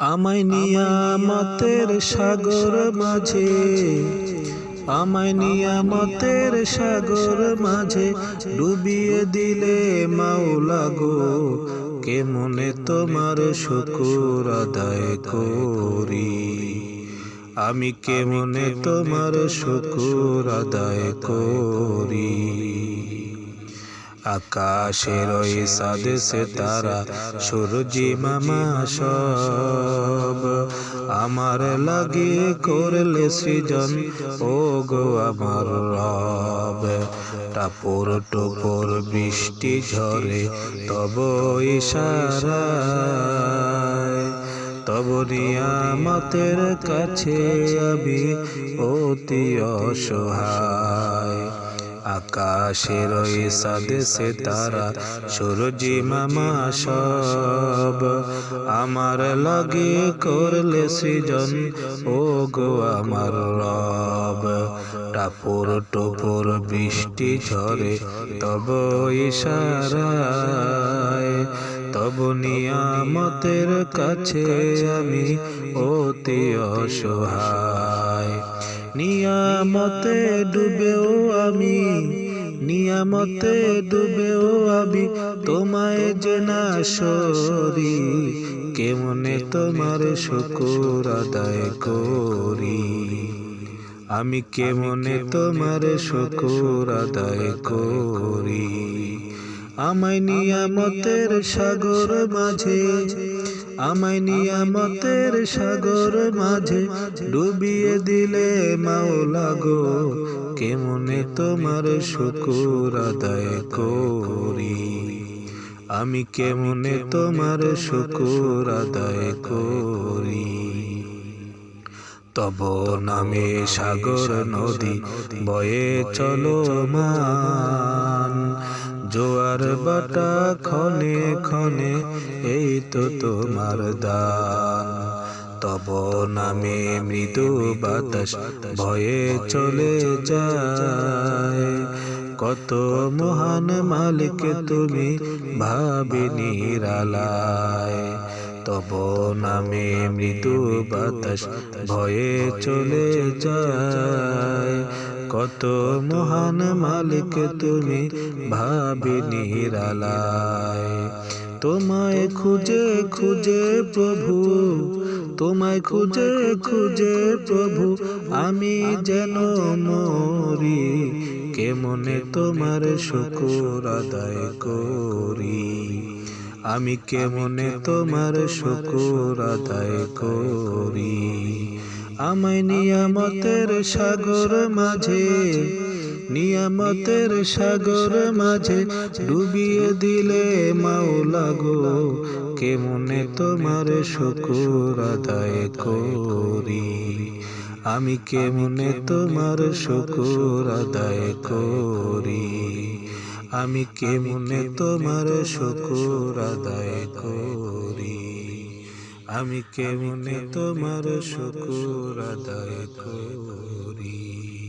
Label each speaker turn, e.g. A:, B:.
A: আমায় নিয়ামতের সাগর মাঝে, আমায় নিয়ামতের সাগর মাঝে ডুবিয়ে দিলে মাওলা গো, কেমনে তোমার শুকুর আদায় করি? আমি কেমনে তোমার শুকুর আদায় করি? আকাশের ওই সাদেশে তারা, সূর্যি মামা সব। আমার লাগে করলে সৃজন ও গো আমার রব। টাপুর টুপুর বৃষ্টি ঝরে, তব ইশারায়। তব নিয়ামতের কাছে আমি অতি অসহায়। আকাশের ওই সাদেশে তারা সূর্যি মামা সব আমার লাগে করলে সৃজন। ও গো আমার রব, টাপুর টুপুর বৃষ্টি ঝরে তব ইশারায়। তব নিয়ামতের কাছে আমি অতি অসহায়। নিয়ামতে ডুবেও আমি, নিয়ামতে ডুবেও আমি, তোমায় যে না সরি, কেমনে তোমার শুকুর আদায় করি? আমি কেমনে তোমার শুকুর আদায় করি? আমায় নিয়ামতের সাগর মাঝে আমায় নিয়ামতের সাগর মাঝে ডুবিয়ে দিলে মাওলা গো কেমনে তোমার শুকুর আদায় করি? আমি কেমনে তোমার শুকুর আদায় করি? তব নামে সাগর নদী বয়ে চলো মান। জোয়ার বাটা খনে খনে, এই তো তোমার দান তব নামে মৃদু বাতাস, ভয়ে চলে যায়। কত মহান মালিক তুমি ভাবে নিরালায় তব নামে মৃদু বাতাস ভয়ে চলে যায়। কত মহান মালিক তুমি ভাবি নিরালায়। তোমায় খুঁজে খুঁজে প্রভু, তোমায় খুঁজে খুঁজে প্রভু, আমি যেন মরি, কেমনে তোমার শুকুর আদায় করি? আমি কেমনে তোমার শুকুর আদায় করি? আমায় নিয়ামতের সাগর মাঝে, নিয়ামতের সাগর মাঝে ডুবিয়ে দিলে মাওলা গো, কেমনে তোমার শুকুর আদায় করি? আমি কেমনে তোমার শুকুর আদায় করি? আমি কেমনে তোমার শুকুর আদায় করি? আমি কেমনে তোমার শুকুর আদায় করি?